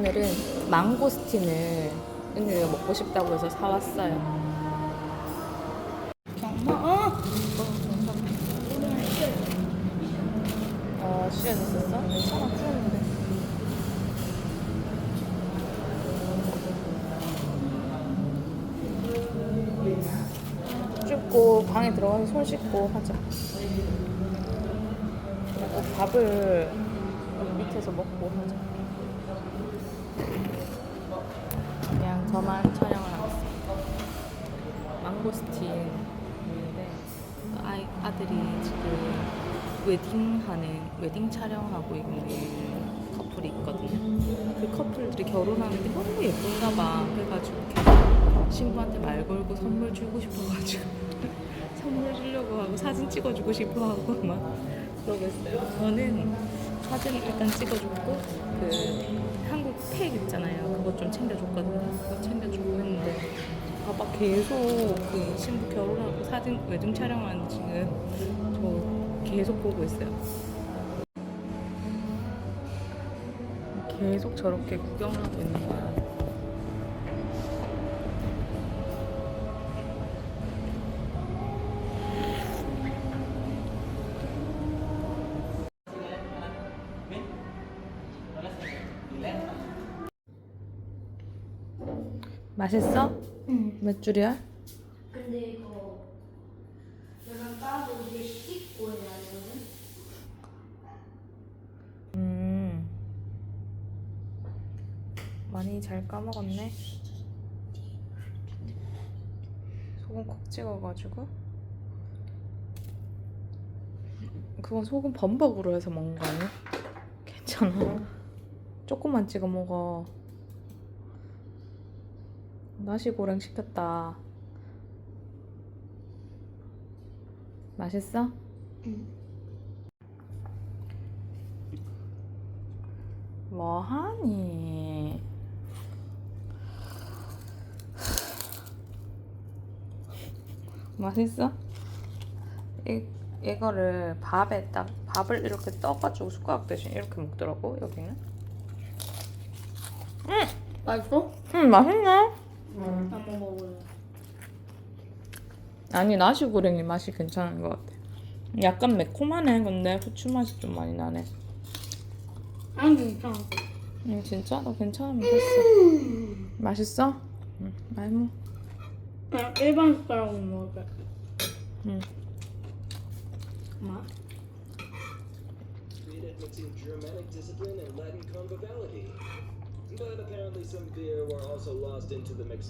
오늘은 망고스틴을 은유가 먹고 싶다고 해서 사왔어요. 어? 어, 시간 있었어? 괜찮아, 풀었는데. 춥고 방에 들어가서 손 씻고 하자. 그리고 밥을 밑에서 먹고 하자. 저만 촬영을 하겠습니다. 망고스틴인데 아이, 아들이 지금 웨딩하는 웨딩 촬영하고 있는 커플이 있거든요. 그 커플들이 결혼하는데 너무 예쁜가 봐. 그래가지고 신부한테 말 걸고 선물 주고 싶어가지고 선물 주려고 하고 사진 찍어주고 싶어 하고 막 그러고 있어요. 저는 사진 일단 찍어줬고 그 한국 팩 있잖아요. 좀 챙겨줬거든요. 그거 챙겨주고 했는데 봐봐 계속 그 신부 결혼하고 사진 웨딩 촬영하는 지금 저 계속 보고 있어요. 계속 저렇게 구경하고 있는 거야. 맛있어? 응. 몇 줄이야? 근데 이거 내가 따로 이제 씻고 해야 되거든? 음. 많이 잘 까먹었네. 소금 콕 찍어가지고. 그건 소금 범벅으로 해서 먹는 거 아니야? 괜찮아. 조금만 찍어 먹어. 나시고랭 시켰다. 맛있어? 응. 뭐하니? 맛있어? 이, 이거를 밥에 딱 밥을 이렇게 떠가지고 숟가락 대신 이렇게 먹더라고 여기는. 맛있어? 음 맛있네. 응. 한번 먹어볼래. 아니 나시고랭이 맛이 괜찮은 것 같아. 약간 매콤하네. 근데 후추 맛이 좀 많이 나네. 안 괜찮아. 음 진짜 너 괜찮으면 됐어. 맛있어? 응 많이 먹. 그냥 일반 숟가락으로 먹을게. 응. 엄마? created mixing Germanic discipline and Latin conviviality.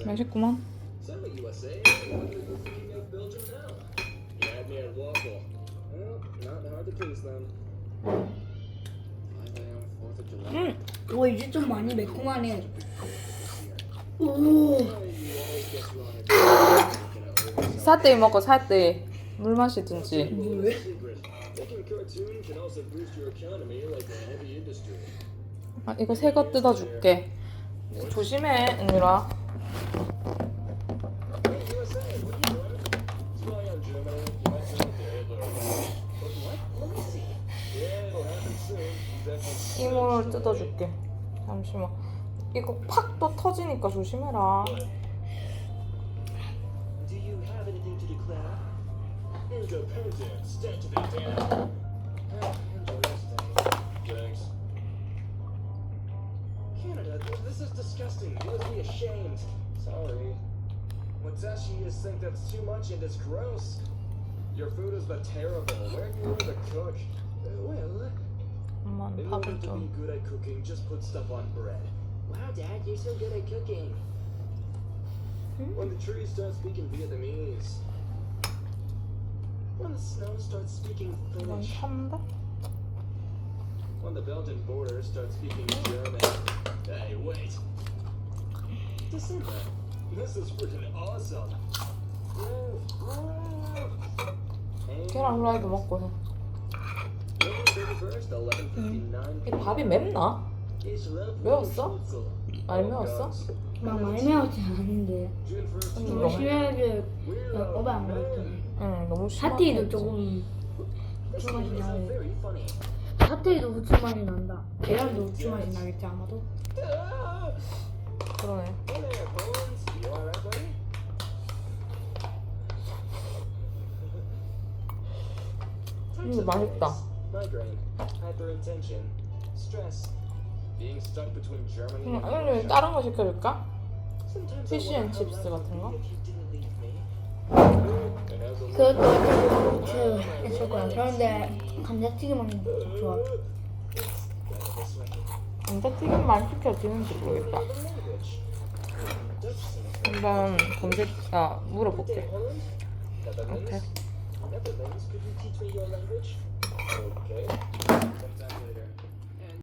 맛있구만. So USA, what are you thinking of Belgium now? You had me at waffle. Well, not hard to please them. Why they on 4th of July? 응. 이거 이제 좀 많이 매콤하네. 오. Oh, 사떼이 먹어 사떼이. 물 마시든지. 왜? 아, 이거 새 거 뜯어줄게. 조심해, 은유라. 이모를 뜯어줄게. 잠시만. 이거 팍 또 터지니까 조심해라. You must be ashamed. Sorry. Watashi just think that's too much and it's gross. Your food is but terrible. Where do you the cook? Well, Mom, in order to be good at cooking, just put stuff on bread. Wow, Dad, you're so good at cooking. Hmm? When the trees start speaking Vietnamese. When the snow starts speaking Finnish. When the Belgian border starts speaking German. Hey, wait. That. This is freaking awesome. 계란 후라이도 먹고 해. November 31st, 11:59이 밥이 맵나? 매웠어? 많이 Oh, 매웠어? 막 많이 매웠지 않은데. June 1st, 좀 너무 심하게 오버 안. 먹었더니. 응, 너무 심하게. 파티도 했지. 조금 This 맛이 나네. 사태리도 우추 맛이 난다. 계란도 우추 맛이 나겠지 아마도. Ah! 그러네. Of 맛있다. and 아니면. 다른 거 시켜줄까? Sometimes I 피쉬 wonder 앤 how 칩스 life would 같은 거? 그것도 약간 우추 했을 거야. 그런데 감자튀김은 좋아. 모르겠다. Language. Dutch seems very 한번 검색, 아, 물어볼게. Netherlands. Okay.